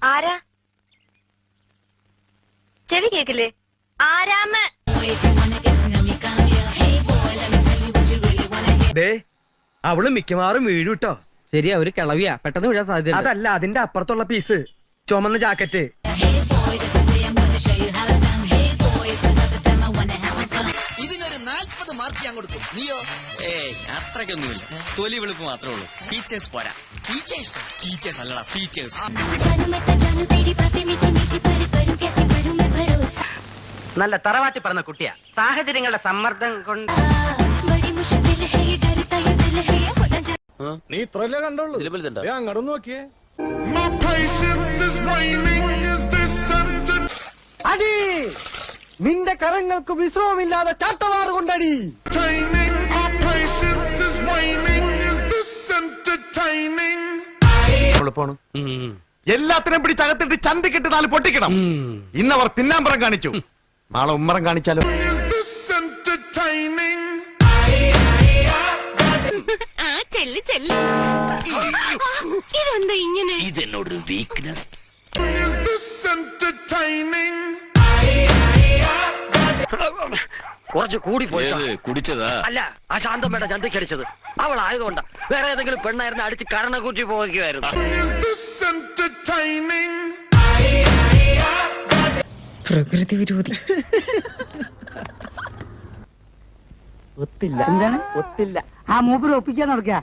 ആരാ? ചെവി കേക്കില്ലേ? ആരാമ ദേ അവൾ മിക്കവാറും വീഴും കേട്ടോ ശരി അവർ കിളവിയാ. പെട്ടെന്ന് വീഴാൻ സാധ്യത അതല്ല അതിന്റെ അപ്പുറത്തുള്ള പീസ് ചുമന്ന ജാക്കറ്റ് കൊടുക്കും നീയോ? ഏ അത്രക്കൊന്നുമില്ല തൊലി വെളുപ്പ് മാത്രമേ ഉള്ളൂ. ടീച്ചേഴ്സ് പോരാ. ടീച്ചേഴ്സ് ടീച്ചേഴ്സ് അല്ലടാ ടീച്ചേഴ്സ് നല്ല തറവാട്ടി പറഞ്ഞ കുട്ടിയാ. സാഹചര്യങ്ങളുടെ സമ്മർദ്ദം കൊണ്ട്. നീ ഇത്ര കണ്ടോളൂ അങ്ങോട്ട് നോക്കിയേ. അടി! നിന്റെ കരങ്ങൾക്ക് വിശ്രമമില്ലാതെ ചാട്ടവാറ് കൊണ്ടടി. എല്ലാത്തിനും patience is waning. Is this entertaining? എല്ലാത്തിനും പിടിച്ചകത്തിട്ട് ചന്തിക്കിട്ട് നാല് പൊട്ടിക്കണം. ഇന്നവർ പിന്നാമ്പറം കാണിച്ചു. നാളെ ഉമ്മറം കാണിച്ചാലോ? Is this entertaining? ആ ചെല്ല് ചെല്ല്. ഇതെന്താ ഇങ്ങനെ? ഇതെന്നോട് വീക്ക്നെസ് കുറച്ച് കൂടി പോയി കുടിച്ചതാ? അല്ല ആ ശാന്തമ്മയുടെ അവൾ ആയതുകൊണ്ട വേറെ ഏതെങ്കിലും പെണ്ണായിരുന്നു അടിച്ച് കരണക്കൂട്ടി പോകുകയായിരുന്നു Is പ്രകൃതി വിരോധി. ഒത്തില്ല. എന്താണ്? ഒത്തില്ല. ആ മൂപ്പര് ഒപ്പിക്കാൻ നടക്കുക